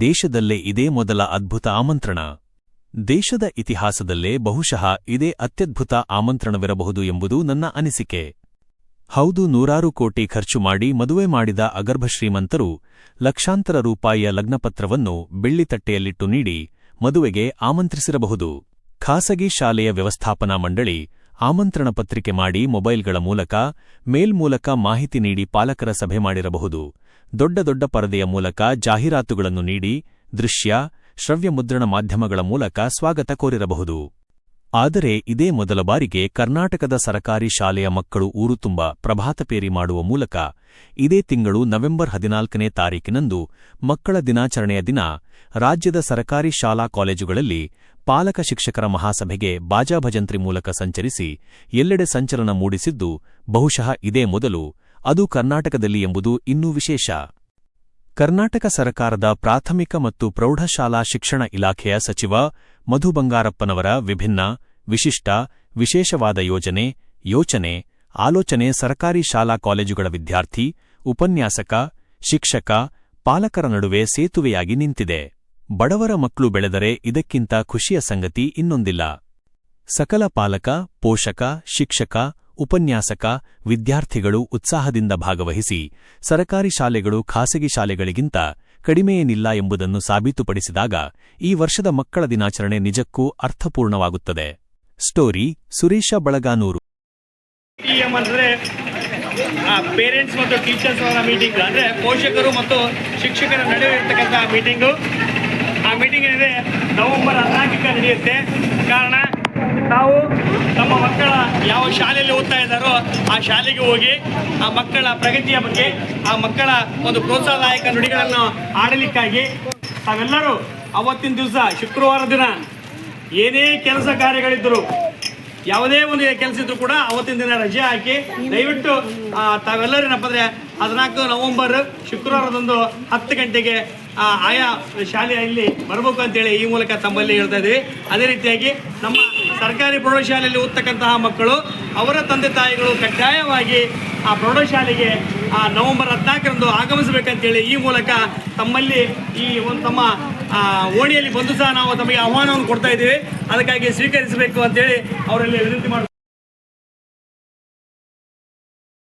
ದೇಶದಲ್ಲೇ ಇದೇ ಮೊದಲ ಅದ್ಭುತ ಆಮಂತ್ರಣ. ದೇಶದ ಇತಿಹಾಸದಲ್ಲೇ ಬಹುಶಃ ಇದೇ ಅತ್ಯದ್ಭುತ ಆಮಂತ್ರಣವಿರಬಹುದು ಎಂಬುದು ನನ್ನ ಅನಿಸಿಕೆ. ಹೌದು, ನೂರಾರು ಕೋಟಿ ಖರ್ಚು ಮಾಡಿ ಮದುವೆ ಮಾಡಿದ ಅಗರ್ಭ ಶ್ರೀಮಂತರು ಲಕ್ಷಾಂತರ ರೂಪಾಯಿಯ ಲಗ್ನಪತ್ರವನ್ನು ಬೆಳ್ಳಿತಟ್ಟೆಯಲ್ಲಿಟ್ಟು ನೀಡಿ ಮದುವೆಗೆ ಆಮಂತ್ರಿಸಿರಬಹುದು. ಖಾಸಗಿ ಶಾಲೆಯ ವ್ಯವಸ್ಥಾಪನಾ ಮಂಡಳಿ ಆಮಂತ್ರಣ ಪತ್ರಿಕೆ ಮಾಡಿ ಮೊಬೈಲ್ಗಳ ಮೂಲಕ ಮೇಲ್ ಮೂಲಕ ಮಾಹಿತಿ ನೀಡಿ ಪಾಲಕರ ಸಭೆ ಮಾಡಿರಬಹುದು. ದೊಡ್ಡ ದೊಡ್ಡ ಪರದೆಯ ಮೂಲಕ ಜಾಹೀರಾತುಗಳನ್ನು ನೀಡಿ ದೃಶ್ಯ ಶ್ರವ್ಯ ಮುದ್ರಣ ಮಾಧ್ಯಮಗಳ ಮೂಲಕ ಸ್ವಾಗತ ಕೋರಿರಬಹುದು. ಆದರೆ ಇದೇ ಮೊದಲ ಬಾರಿಗೆ ಕರ್ನಾಟಕದ ಸರಕಾರಿ ಶಾಲೆಯ ಮಕ್ಕಳು ಊರು ತುಂಬ ಪ್ರಭಾತಪೇರಿ ಮಾಡುವ ಮೂಲಕ ಇದೇ ತಿಂಗಳು ನವೆಂಬರ್ ಹದಿನಾಲ್ಕನೇ ತಾರೀಕಿನಂದು ಮಕ್ಕಳ ದಿನಾಚರಣೆಯ ದಿನ ರಾಜ್ಯದ ಸರಕಾರಿ ಶಾಲಾ ಕಾಲೇಜುಗಳಲ್ಲಿ ಪಾಲಕ ಶಿಕ್ಷಕರ ಮಹಾಸಭೆಗೆ ಬಾಜಾಭಜಂತ್ರಿ ಮೂಲಕ ಸಂಚರಿಸಿ ಎಲ್ಲೆಡೆ ಸಂಚಲನ ಮೂಡಿಸಿದ್ದು ಬಹುಶಃ ಇದೇ ಮೊದಲು ಅದು ಕರ್ನಾಟಕದಲ್ಲಿ ಎಂಬುದು ಇನ್ನೂ ವಿಶೇಷ. ಕರ್ನಾಟಕ ಸರಕಾರದ ಪ್ರಾಥಮಿಕ ಮತ್ತು ಪ್ರೌಢಶಾಲಾ ಶಿಕ್ಷಣ ಇಲಾಖೆಯ ಸಚಿವ ಮಧು ಬಂಗಾರಪ್ಪನವರ ವಿಭಿನ್ನ, ವಿಶಿಷ್ಟ, ವಿಶೇಷವಾದ ಯೋಜನೆ, ಯೋಚನೆ, ಆಲೋಚನೆ ಸರಕಾರಿ ಶಾಲಾ ಕಾಲೇಜುಗಳ ವಿದ್ಯಾರ್ಥಿ, ಉಪನ್ಯಾಸಕ, ಶಿಕ್ಷಕ, ಪಾಲಕರ ನಡುವೆ ಸೇತುವೆಯಾಗಿ ನಿಂತಿದೆ. ಬಡವರ ಮಕ್ಕಳು ಬೆಳೆದರೆ ಇದಕ್ಕಿಂತ ಖುಷಿಯ ಸಂಗತಿ ಇನ್ನೊಂದಿಲ್ಲ. ಸಕಲ ಪಾಲಕ, ಪೋಷಕ, ಶಿಕ್ಷಕ ಉಪನ್ಯಾಸಕ, ವಿದ್ಯಾರ್ಥಿಗಳು ಉತ್ಸಾಹದಿಂದ ಭಾಗವಹಿಸಿ, ಸರಕಾರಿ ಶಾಲೆಗಳು ಖಾಸಗಿ ಶಾಲೆಗಳಿಗಿಂತ ಕಡಿಮೆಯೇನಿಲ್ಲ ಎಂಬುದನ್ನು ಸಾಬೀತುಪಡಿಸಿದಾಗ ಈ ವರ್ಷದ ಮಕ್ಕಳ ದಿನಾಚರಣೆ ನಿಜಕ್ಕೂ ಅರ್ಥಪೂರ್ಣವಾಗುತ್ತದೆ. ಸ್ಟೋರಿ, ಸುರೇಶ ಬಳಗಾನೂರು. ಪೇರೆಂಟ್ಸ್ ಮತ್ತು ಟೀಚರ್ಸ್ ಅವರ ಮೀಟಿಂಗ್ ಅಂದ್ರೆ ಪೋಷಕರು ಮತ್ತು ಶಿಕ್ಷಕರ ನಡುವೆ ಇರ್ತಕ್ಕಂಥ ಮೀಟಿಂಗು ಆ ಮೀಟಿಂಗ್ ಏನಿದೆ ನವೆಂಬರ್ ಹದಿನಾಲ್ಕಕ್ಕೆ ನಡೆಯುತ್ತೆ. ಕಾರಣ ನಾವು ನಮ್ಮ ಮಕ್ಕಳ ಯಾವ ಶಾಲೆಯಲ್ಲಿ ಓದ್ತಾ ಇದ್ದಾರೋ ಆ ಶಾಲೆಗೆ ಹೋಗಿ ಆ ಮಕ್ಕಳ ಪ್ರಗತಿಯ ಬಗ್ಗೆ, ಆ ಮಕ್ಕಳ ಒಂದು ಪ್ರೋತ್ಸಾಹದಾಯಕ ನುಡಿಗಳನ್ನು ಆಡಲಿಕ್ಕಾಗಿ ತಾವೆಲ್ಲರೂ ಅವತ್ತಿನ ದಿವಸ ಶುಕ್ರವಾರ ದಿನ ಏನೇ ಕೆಲಸ ಕಾರ್ಯಗಳಿದ್ದರು ಯಾವುದೇ ಒಂದು ಕೆಲಸ ಇದ್ರೂ ಕೂಡ ಅವತ್ತಿನ ದಿನ ರಜೆ ಹಾಕಿ ದಯವಿಟ್ಟು ಆ, ತಾವೆಲ್ಲರೂ ಏನಪ್ಪ ಅಂದರೆ ಹದಿನಾಲ್ಕು ನವೆಂಬರ್ ಶುಕ್ರವಾರದಂದು ಹತ್ತು ಗಂಟೆಗೆ ಆ, ಆಯಾ ಶಾಲೆಯಲ್ಲಿ ಬರಬೇಕು ಅಂತೇಳಿ ಈ ಮೂಲಕ ತಮ್ಮಲ್ಲಿ ಹೇಳ್ತಾ ಇದ್ದೀವಿ ಅದೇ ರೀತಿಯಾಗಿ ನಮ್ಮ ಸರ್ಕಾರಿ ಪ್ರೌಢಶಾಲೆಯಲ್ಲಿ ಓದ್ತಕ್ಕಂತಹ ಮಕ್ಕಳು ಅವರ ತಂದೆ ತಾಯಿಗಳು ಕಡ್ಡಾಯವಾಗಿ ಆ ಪ್ರೌಢಶಾಲೆಗೆ ಆ ನವೆಂಬರ್ ಹದಿನಾಲ್ಕರಂದು ಆಗಮಿಸಬೇಕಂತೇಳಿ ಈ ಮೂಲಕ ತಮ್ಮಲ್ಲಿ ಈ ಒಂದು ತಮ್ಮ ಓಣಿಯಲ್ಲಿ ಬಂದು ಸಹ ನಾವು ತಮಗೆ ಆಹ್ವಾನವನ್ನು ಕೊಡ್ತಾ ಇದ್ದೀವಿ. ಅದಕ್ಕಾಗಿ ಸ್ವೀಕರಿಸಬೇಕು ಅಂತೇಳಿ ಅವರಲ್ಲಿ ವಿನಂತಿ ಮಾಡ್ತೀವಿ